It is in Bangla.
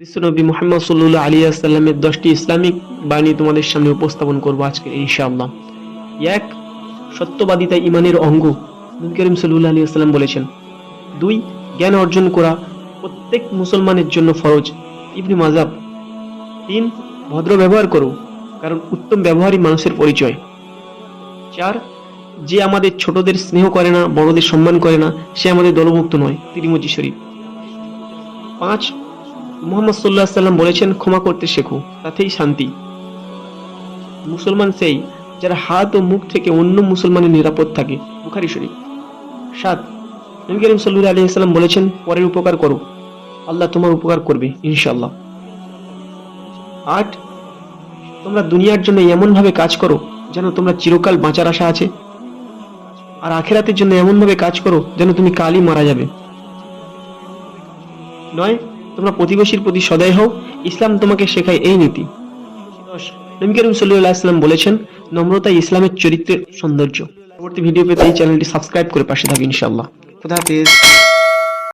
বিশ্বনবী মোহাম্মদ সাল্লুল্লাহ আলী আসাল্লামের দশটি ইসলামিক বাণী তোমাদের সামনে উপস্থাপন করব আজকে ইনশাআল্লাহ। এক, সত্যবাদিতা ইমানের অঙ্গ, নবী করিম সাল্লুল্লাহ আলী আসাল্লাম বলেছেন। দুই, জ্ঞান অর্জন করা, প্রত্যেক মুসলমানের জন্য ফরজ। ইবনি মাজাব তিন, ভদ্র ব্যবহার করো, কারণ উত্তম ব্যবহারই মানুষের পরিচয়। চার, যে আমাদের ছোটদের স্নেহ করে না, বড়দের সম্মান করে না, সে আমাদের দলভুক্ত নয়, তিরিমজি শরীফ। পাঁচ মোহাম্মদ সাল্লাহ সাল্লাম বলেছেন, ক্ষমা করতে শেখো, তাতেই শান্তি। মুসলমান সেই যারা হাত ও মুখ থেকে অন্য মুসলমানের নিরাপদ থাকে, বুখারি শরীফ। সাত, নবী করিম সাল্লু আলী সাল্লাম বলেছেন, পরের উপকার করো, আল্লাহ তোমার উপকার করবে ইনশাল্লাহ আট, তোমরা দুনিয়ার জন্য এমনভাবে কাজ করো, যেন তোমরা চিরকাল বাঁচার আশা আছে, আর আখেরাতের জন্য এমনভাবে কাজ করো, যেন তুমি কালই মারা যাবে। নয় তোমরা প্রতিবেশীর প্রতি সদয় হও। ইসলাম তোমাকে শেখায় এই নীতি। নবী করিম সাল্লাল্লাহু আলাইহি সাল্লাম বলেছেন নম্রতা ইসলামের চরিত্রের সৌন্দর্য। পরবর্তী ভিডিও পেতে এই চ্যানেলটি সাবস্ক্রাইব করে পাশে থাকি ইনশাআল্লাহ। খুদা হাফেজ।